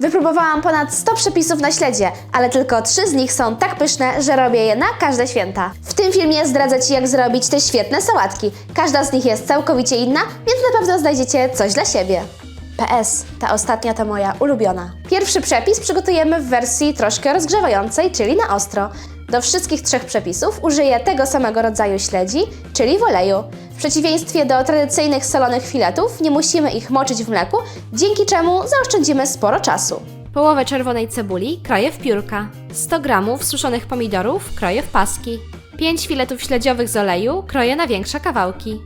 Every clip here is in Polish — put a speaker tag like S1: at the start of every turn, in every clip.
S1: Wypróbowałam ponad 100 przepisów na śledzie, ale tylko 3 z nich są tak pyszne, że robię je na każde święta. W tym filmie zdradzę Ci, jak zrobić te świetne sałatki. Każda z nich jest całkowicie inna, więc na pewno znajdziecie coś dla siebie. PS, ta ostatnia to moja ulubiona. Pierwszy przepis przygotujemy w wersji troszkę rozgrzewającej, czyli na ostro. Do wszystkich trzech przepisów użyję tego samego rodzaju śledzi, czyli w oleju. W przeciwieństwie do tradycyjnych solonych filetów, nie musimy ich moczyć w mleku, dzięki czemu zaoszczędzimy sporo czasu.
S2: Połowę czerwonej cebuli kroję w piórka. 100 gramów suszonych pomidorów kroję w paski. 5 filetów śledziowych z oleju kroję na większe kawałki.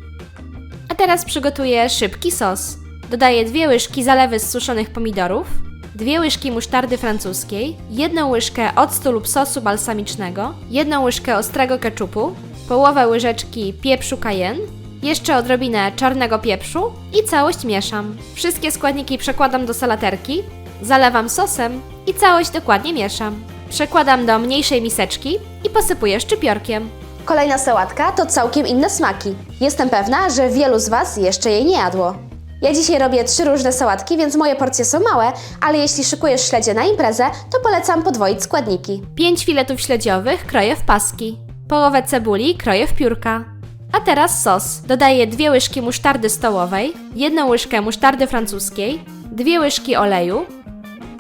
S2: A teraz przygotuję szybki sos. Dodaję dwie łyżki zalewy z suszonych pomidorów, dwie łyżki musztardy francuskiej, jedną łyżkę octu lub sosu balsamicznego, jedną łyżkę ostrego keczupu, połowę łyżeczki pieprzu cayenne, jeszcze odrobinę czarnego pieprzu i całość mieszam. Wszystkie składniki przekładam do salaterki, zalewam sosem i całość dokładnie mieszam. Przekładam do mniejszej miseczki i posypuję szczypiorkiem.
S1: Kolejna sałatka to całkiem inne smaki. Jestem pewna, że wielu z Was jeszcze jej nie jadło. Ja dzisiaj robię trzy różne sałatki, więc moje porcje są małe, ale jeśli szykujesz śledzie na imprezę, to polecam podwoić składniki.
S2: 5 filetów śledziowych kroję w paski. Połowę cebuli kroję w piórka. A teraz sos. Dodaję dwie łyżki musztardy stołowej, jedną łyżkę musztardy francuskiej, dwie łyżki oleju,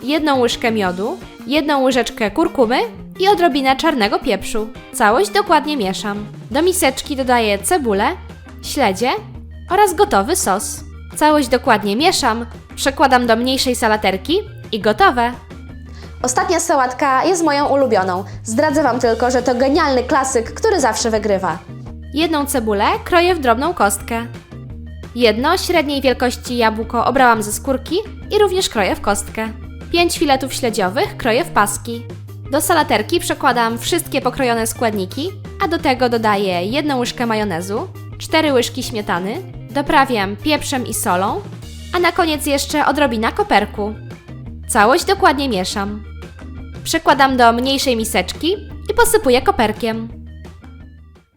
S2: jedną łyżkę miodu, jedną łyżeczkę kurkumy i odrobinę czarnego pieprzu. Całość dokładnie mieszam. Do miseczki dodaję cebulę, śledzie oraz gotowy sos. Całość dokładnie mieszam, przekładam do mniejszej salaterki i gotowe.
S1: Ostatnia sałatka jest moją ulubioną. Zdradzę Wam tylko, że to genialny klasyk, który zawsze wygrywa.
S2: Jedną cebulę kroję w drobną kostkę. Jedno średniej wielkości jabłko obrałam ze skórki i również kroję w kostkę. 5 filetów śledziowych kroję w paski. Do salaterki przekładam wszystkie pokrojone składniki, a do tego dodaję jedną łyżkę majonezu, 4 łyżki śmietany, doprawiam pieprzem i solą, a na koniec jeszcze odrobina koperku. Całość dokładnie mieszam. Przekładam do mniejszej miseczki i posypuję koperkiem.